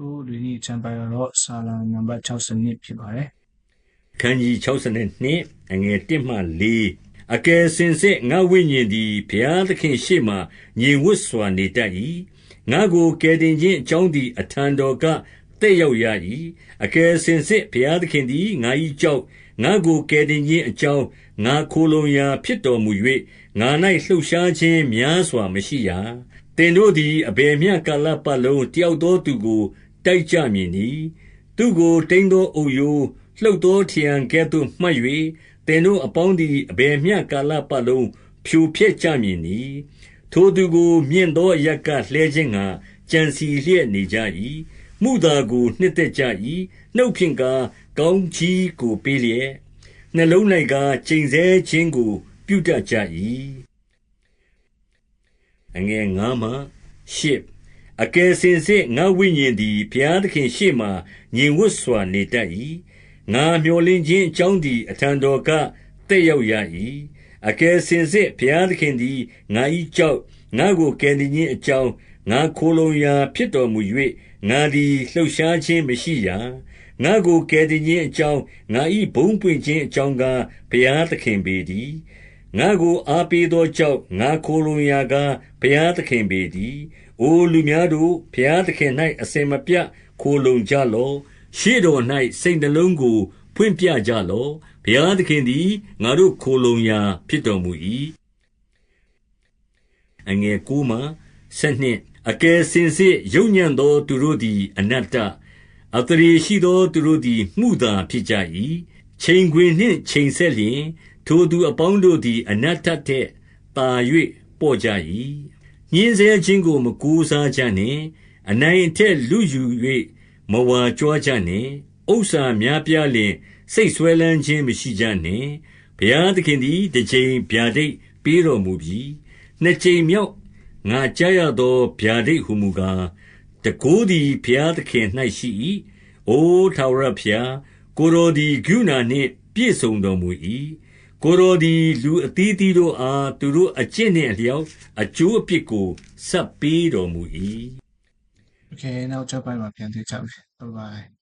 ခုဒီနေ့ချမ်းပါတော့ဆာလံနံပါတ်62ဖြစ်ပါတယ်ခန်းကြီး62အငယ်1မှ4အကယ်စင်စစ်ငါဝိညာဉ်သည်ဘုရားသခင်ရှေ့မှညင်ဝတ်စွာနေတတ်၏ငါကိုကယ်တင်ခြင်းအကြောင်းသည်အထံတော်ကတက်ရောက်ရ၏အကယ်စင်စစ်ဘုရားသခင်သည်ငါ၏ကြောက်ငါကိုကယ်တင်ခြင်းအကြောင်းငါခိုလုံရာဖြစ်တော်မူ၍ငါ၌လှုပ်ရှားခြင်းများစွာမရှိရာတင်တို့သည်အဘယ်မျှကာလပတ်လုံးတယောက်သောသူကို တိုက်ကြမည်နီသူကို တိမ်သောအုပ်ယိုး လှုပ်သောထရံကဲ့သို့ မှတ်၍သင်တို့အပေါင်းသည် အဘယ်မျှကာလပတ်လုံး ဖြိုဖျက်ကြမည်နီထိုသူကို မြင့်သောအရက်က လှဲခြင်းငှာကြံစီလျက်နေကြ၏မှုသာကို နှစ်သက်ကြ၏နှုတ်ဖြင့်ကား ကောင်းကြီးကို ပေးလျက် နှလုံး၌ကား ကျိန်ဆဲခြင်းကို ပြုတတ်ကြ၏အငယ်ငါမှရှစ် အကယ်စင်စစ် ငါဝိညာဉ်သည် ဘုရားသခင်ရှေ့မှညင်ဝတ်စွာ နေတတ်၏ငါမျှော်လင့်ခြင်းအကြောင်းသည် အထံတော်ကတက်ရောက်ရ၏အကယ်စင်စစ် ဘုရားသခင်သည် ငါ၏ကြောက် ငါကိုကယ်တင်ခြင်းအကြောင်း ငါခိုလုံရာဖြစ်တော်မူ၍ငါသည် လှုပ်ရှားခြင်းမရှိရာ ငါကိုကယ်တင်ခြင်းအကြောင်း ငါ၏ဘုံပွင့်ခြင်းအကြောင်းကား ဘုရားသခင်ပေတည်း ငါကို အားပေးသောကြောင့်ငါခိုလုံရာကား ဘုရားသခင်ပေတည်း အိုလူများတို့ ဘုရားသခင်၌အစင်မပြတ် ခိုလုံကြလော့ ရှေ့တော်၌စိတ်နှလုံးကို ဖွင့်ပြကြလော့ ဘုရားသခင်သည် ငါတို့ခိုလုံရာ ဖြစ်တော်မူ၏အငယ်ကူမှဆက်နှင့်အကယ်စင်စစ် ယုံညံ့သော သူတို့သည် အနတ္တအတရေရှိသော သူတို့သည်မှုသာဖြစ်ကြ၏ချိန်ခွင်နှင့် ချိန်ဆက်လျင် ထိုသူအပေါင်းတို့သည် အနတ္တထက်သာ၍ပေါ့ကြ၏ညင်းဆဲခြင်းကို မကူစားကြနှင့် အနိုင်အထက်လူယူ၍မဝါကြွားကြနှင့် ဥစ္စာများပြားလျင် စိတ်ဆွဲလန်းခြင်းမရှိကြနှင့် ဘုရားသခင်သည်တစ်ချိန်ဗျာဒိတ်ပေးတော်မူပြီးနှစ်ချိန်မြောက် ငါကြားရသော ဗျာဒိတ်ဟုမူကားတကိုးသည် ဘုရားသခင်၌ရှိ၏အို ထာဝရဘုရား ကိုယ်တော်သည်ဂုဏနှင့် ပြည့်စုံတော်မူ၏ ကိုယ်တော်သည် လူအသီးသီးတို့အား သူတို့အကျင့်နှင့်အလျောက် အကျိုးအပြစ်ကိုဆက်ပေးတော်မူ၏ Okay နောက်ချက်ပိုင်းမှာ ပြန်တွေ့ကြပြီ Bye bye